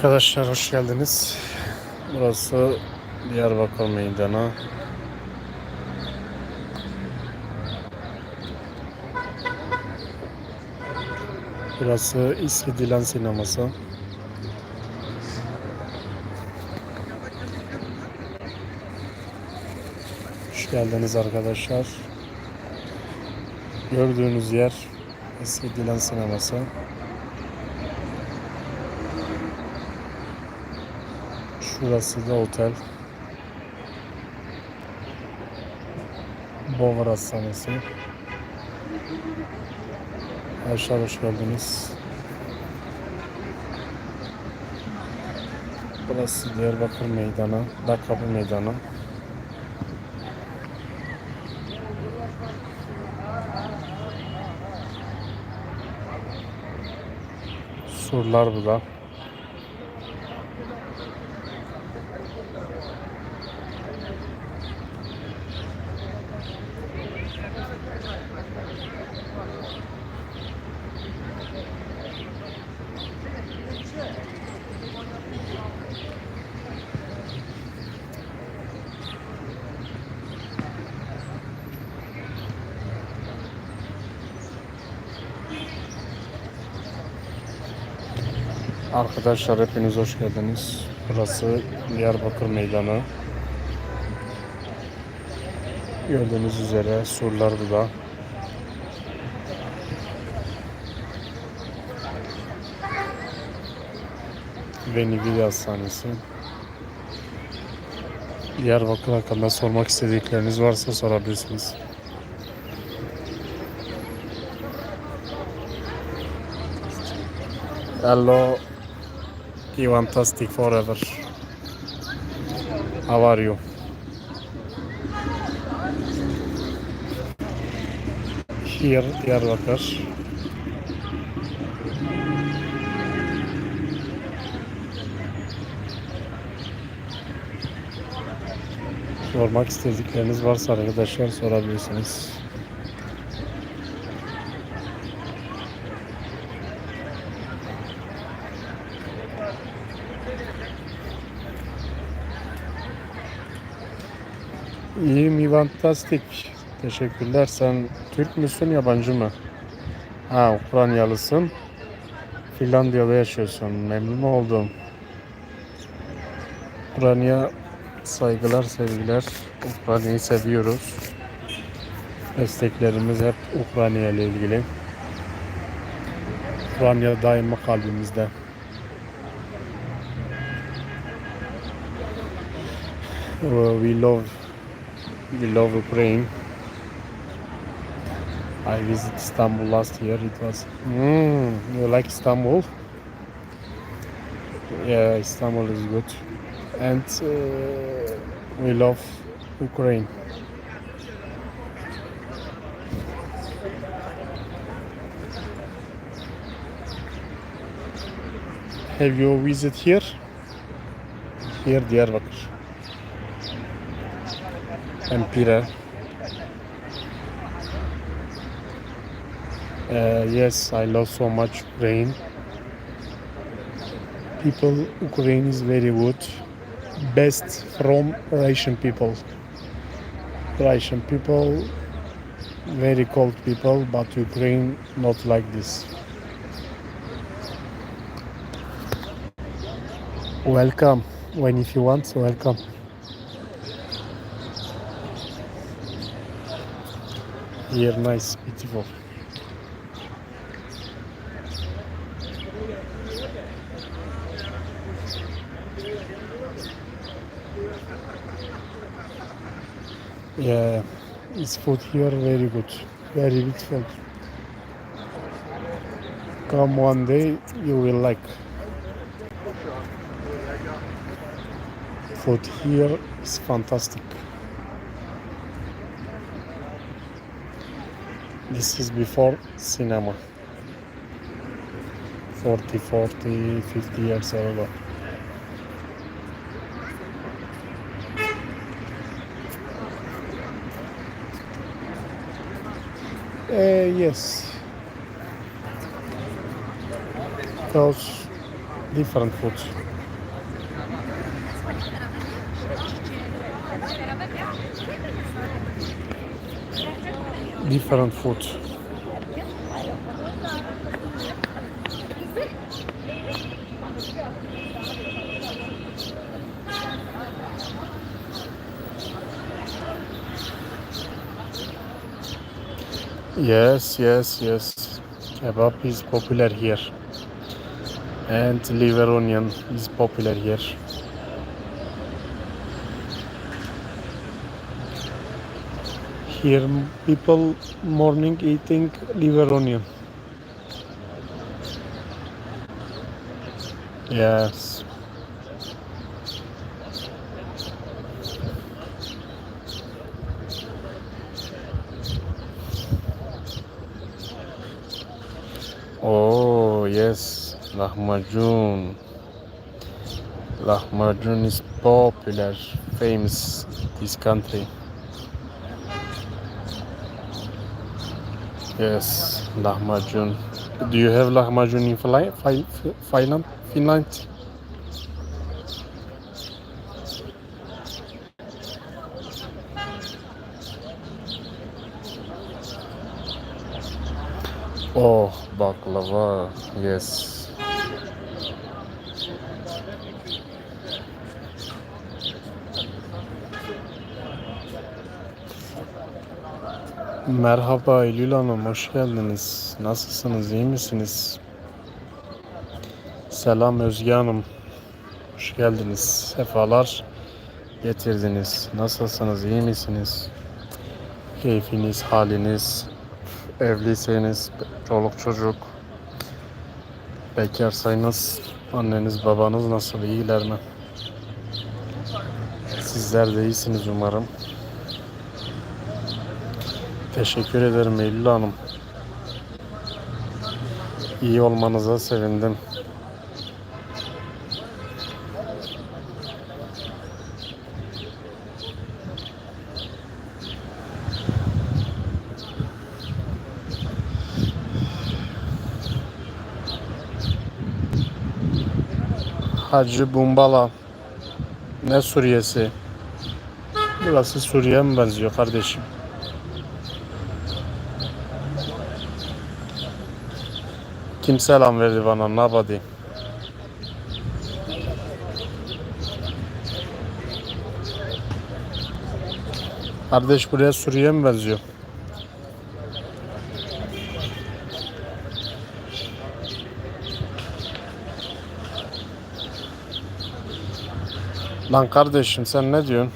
Arkadaşlar hoş geldiniz. Burası Diyarbakır Meydanı. Burası İSKİ Dilan Sineması. Hoş geldiniz arkadaşlar. Gördüğünüz yer İSKİ Dilan Sineması. Şurası da otel. Bovar Hastanesi. Aşağı hoş geldiniz. Burası Diyarbakır Meydanı, Dakabı Meydanı. Surlar bu da. Arkadaşlar hepiniz hoş geldiniz. Burası Diyarbakır Meydanı. Gördüğünüz üzere surlar burada. Ve Hastanesi. Diyarbakır hakkında sormak istedikleriniz varsa sorabilirsiniz. Hello, fantastic forever. How are you? Here, Diyarbakır. Sormak istedikleriniz varsa arkadaşlar sorabilirsiniz. Fantastik. Teşekkürler. Sen Türk müsün, yabancı mı? Ha, Ukraynalısın. Finlandiya'da yaşıyorsun. Memnun oldum. Ukrayna saygılar, sevgiler. Ukrayna'yı seviyoruz. Desteklerimiz hep Ukrayna ile ilgili. Ukrayna daima kalbimizde. Uh, We love we love Ukraine. I visited Istanbul last year. It was. Mm, you like Istanbul? Yeah, Istanbul is good, and uh, we love Ukraine. Have you visit here? Here, Diyarbakır. And Peter. Uh, yes, I love so much Ukraine. People, Ukraine is very good. Best from Russian people. Russian people, very cold people, but Ukraine not like this. Welcome. When if you want, welcome. Here, nice, beautiful. Yeah, it's food here very good, very beautiful. Come one day, you will like. Food here is fantastic. This is before cinema. 40, 40, 50 years ago. Uh, yes. Those different foods. Different food. Yes, yes, yes. Kebab is popular here. And liver onion is popular here. Here people morning eating liver onion. Yes. Oh yes, lahmacun. Lahmacun is popular, famous this country. Yes, lahmacun. Do you have lahmacun in Finland? Finland? Oh, baklava. Yes. Merhaba Eylül Hanım, hoş geldiniz. Nasılsınız, iyi misiniz? Selam Özge Hanım, hoş geldiniz. Sefalar getirdiniz. Nasılsınız, iyi misiniz? Keyfiniz, haliniz, evliyseniz, çoluk çocuk, bekarsanız, anneniz, babanız nasıl, iyiler mi? Sizler de iyisiniz umarım. Teşekkür ederim Eylül Hanım. İyi olmanıza sevindim. Hacı Bumbala. Ne Suriye'si? Burası Suriye mi benziyor kardeşim? Kim selam verdi bana? Nobody. Kardeş buraya Suriye mi benziyor? Lan kardeşim sen ne diyorsun?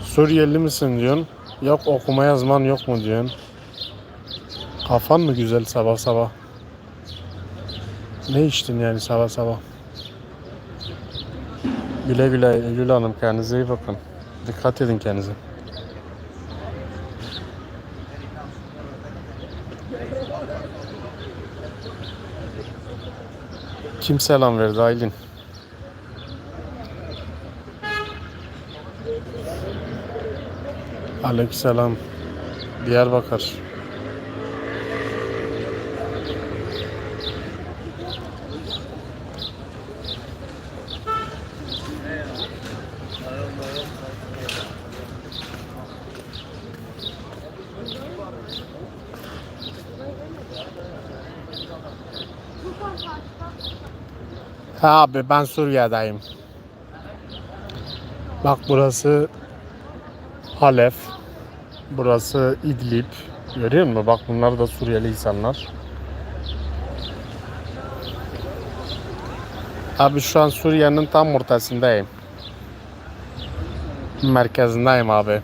Suriyeli misin diyorsun? Yok okuma yazman yok mu diyorsun? Kafan mı güzel sabah sabah? Ne içtin yani sabah sabah? Güle güle Eylül Hanım kendinize iyi bakın. Dikkat edin kendinize. Kim selam verdi Aylin? Aleykümselam. Diyarbakır. Ha abi ben Suriye'deyim. Bak burası Halef. Burası İdlib. Görüyor musun? Bak bunlar da Suriyeli insanlar. Abi şu an Suriye'nin tam ortasındayım. Merkezindeyim abi.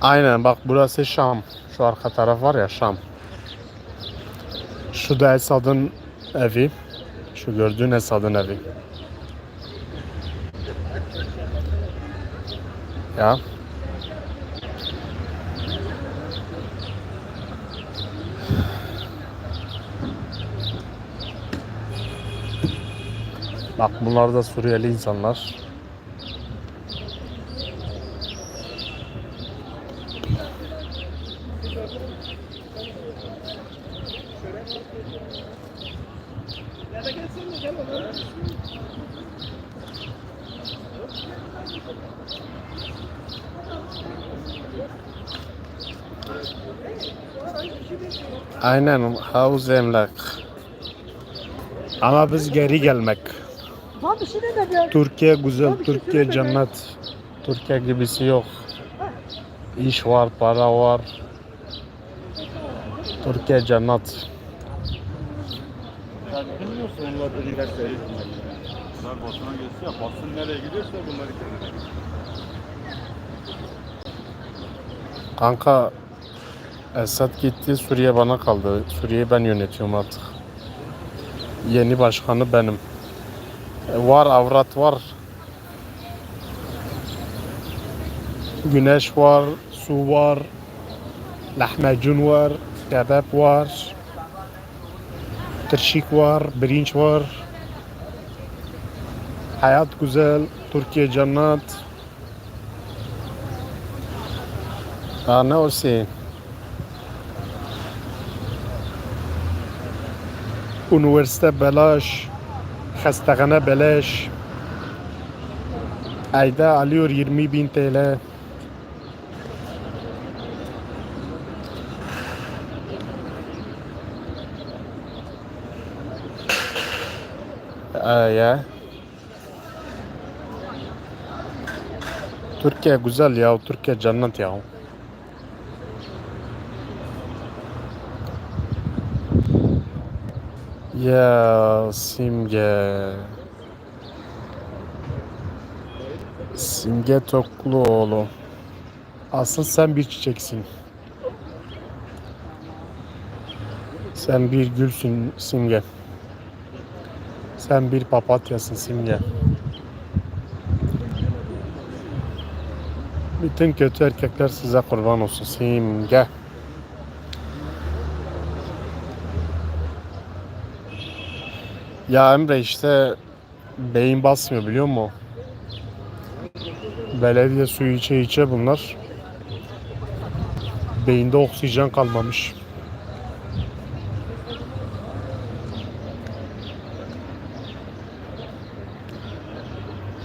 Aynen bak burası Şam. Şu arka taraf var ya Şam. Şu da Esad'ın evi. Şu gördüğün Esad'ın evi. Ya. Bak bunlar da Suriyeli insanlar. Aynen havuz emlak. Ama biz geri gelmek. Lan bir şey Türkiye güzel, Türkiye cennet. Türkiye gibisi yok. İş var, para var. Türkiye cennet. Bilmiyorsun onlar da verir bunlar. Bunlar basına geçse ya basın nereye gidiyorsa bunları Kanka Esad gitti, Suriye bana kaldı. Suriye'yi ben yönetiyorum artık. Yeni başkanı benim. E, Var avrat var. Güneş var, su var, lahmacun var, kebap var, var, birinç var. Hayat güzel, Türkiye cennet. Daha ne olsun? Üniversite belaş, hastahane beleş. Ayda alıyor 20 bin TL. Ee, ya. Türkiye güzel ya, Türkiye cennet ya. Ya Simge. Simge Tokluoğlu. Asıl sen bir çiçeksin. Sen bir gülsün Simge. Sen bir papatyasın Simge. Bütün kötü erkekler size kurban olsun Simge. Ya Emre işte beyin basmıyor biliyor musun? Belediye suyu içe içe bunlar. Beyinde oksijen kalmamış.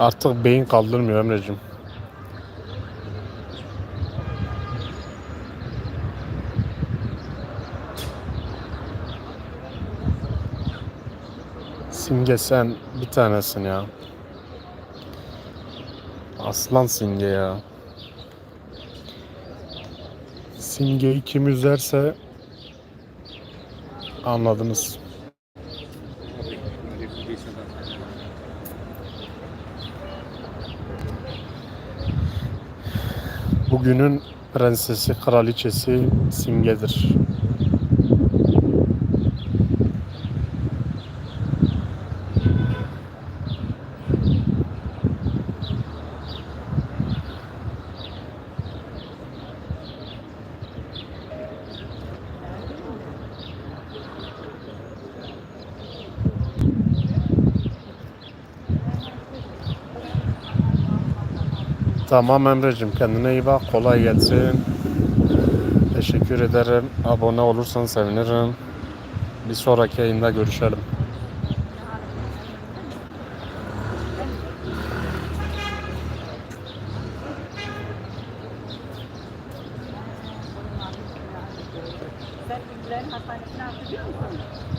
Artık beyin kaldırmıyor Emre'cim. Simge sen bir tanesin ya. Aslan Simge ya. Simge'yi kim üzerse anladınız. Bugünün prensesi, kraliçesi Simge'dir. Tamam Emre'cim kendine iyi bak. Kolay gelsin. Teşekkür ederim. Abone olursan sevinirim. Bir sonraki yayında görüşelim. Sen İbrahim Hastanesi'ne atılıyor musun?